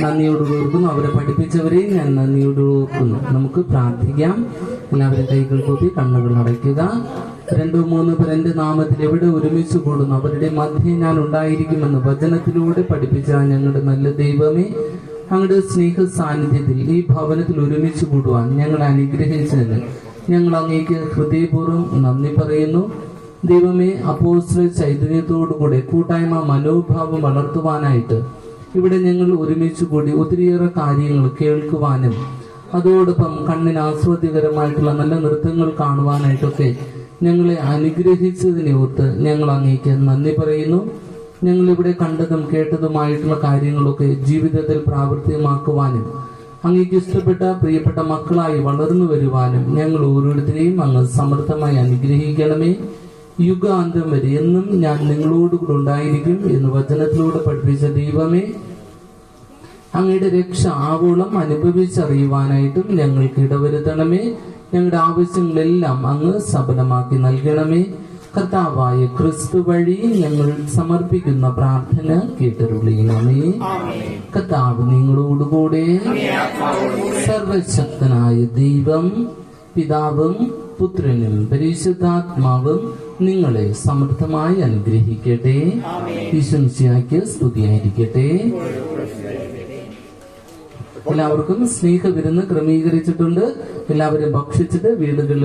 നന്ദിയോട് ഓർക്കുന്നു അവരെ പഠിപ്പിച്ചവരെയും ഞാൻ നന്ദിയോട് ഓർക്കുന്നു നമുക്ക് പ്രാർത്ഥിക്കാം. എല്ലാവരും കൈകൾ കൂട്ടി കണ്ണുകൾ അടയ്ക്കുക രണ്ടോ മൂന്ന് പേർ നാമത്തിൽ എവിടെ ഒരുമിച്ച് കൂടുന്നു? അവരുടെ മധ്യേ ഞാൻ ഉണ്ടായിരിക്കുമെന്ന് വചനത്തിലൂടെ പഠിപ്പിച്ച ഞങ്ങളുടെ നല്ല ദൈവമേ അങ്ങയുടെ സ്നേഹ സാന്നിധ്യത്തിൽ ഈ ഭവനത്തിൽ ഒരുമിച്ച് കൂടുവാൻ ഞങ്ങളെ അനുഗ്രഹിച്ചതിന് ഞങ്ങൾ അങ്ങേക്ക് ഹൃദയപൂർവം നന്ദി പറയുന്നു. ദൈവമേ അപ്പോസ്ത്ര ചൈതന്യത്തോടുകൂടെ കൂട്ടായ്മ മനോഭാവം വളർത്തുവാനായിട്ട് ഇവിടെ ഞങ്ങൾ ഒരുമിച്ച് കൂടി ഒത്തിരിയേറെ കാര്യങ്ങൾ കേൾക്കുവാനും അതോടൊപ്പം കണ്ണിന് ആസ്വാദ്യകരമായിട്ടുള്ള നല്ല നൃത്തങ്ങൾ കാണുവാനായിട്ടൊക്കെ ഞങ്ങളെ അനുഗ്രഹിച്ചതിനെ ഓർത്ത് ഞങ്ങൾ അങ്ങേക്ക് നന്ദി പറയുന്നു. ഞങ്ങൾ ഇവിടെ കണ്ടതും കേട്ടതുമായിട്ടുള്ള കാര്യങ്ങളൊക്കെ ജീവിതത്തിൽ പ്രാവർത്തികമാക്കുവാനും അങ്ങേക്ക് ഇഷ്ടപ്പെട്ട പ്രിയപ്പെട്ട മക്കളായി വളർന്നു വരുവാനും ഞങ്ങൾ ഓരോരുത്തരെയും അങ്ങ് സമൃദ്ധമായി അനുഗ്രഹിക്കണമേ. യുഗാന്തം വരെ എന്നും ഞാൻ നിങ്ങളോട് കൂടെ ഉണ്ടായിരിക്കും എന്ന് വചനത്തിലൂടെ പഠിപ്പിച്ച ദൈവമേ അങ്ങയുടെ രക്ഷ ആവോളം അനുഭവിച്ചറിയുവാനായിട്ടും ഞങ്ങൾക്ക് ഇടവരുത്തണമേ. ഞങ്ങളുടെ ആവശ്യങ്ങളെല്ലാം അങ്ങ് സഫലമാക്കി നൽകണമേ. കർത്താവായ ക്രിസ്തു വഴി ഞങ്ങൾ സമർപ്പിക്കുന്ന പ്രാർത്ഥന കേട്ടരുളിയണമേ. കർത്താവ് നിങ്ങളോടുകൂടെ സർവശക്തനായ ദൈവം പിതാവും പുത്രനും പരിശുദ്ധാത്മാവും നിങ്ങളെ സമൃദ്ധമായി അനുഗ്രഹിക്കട്ടെ. വിശംസിയാക്കിയ സ്തുതിയായിരിക്കട്ടെ. എല്ലാവർക്കും സ്നേഹ വിരുന്ന് ക്രമീകരിച്ചിട്ടുണ്ട്. എല്ലാവരും ഭക്ഷിച്ചിട്ട് വീടുകളിൽ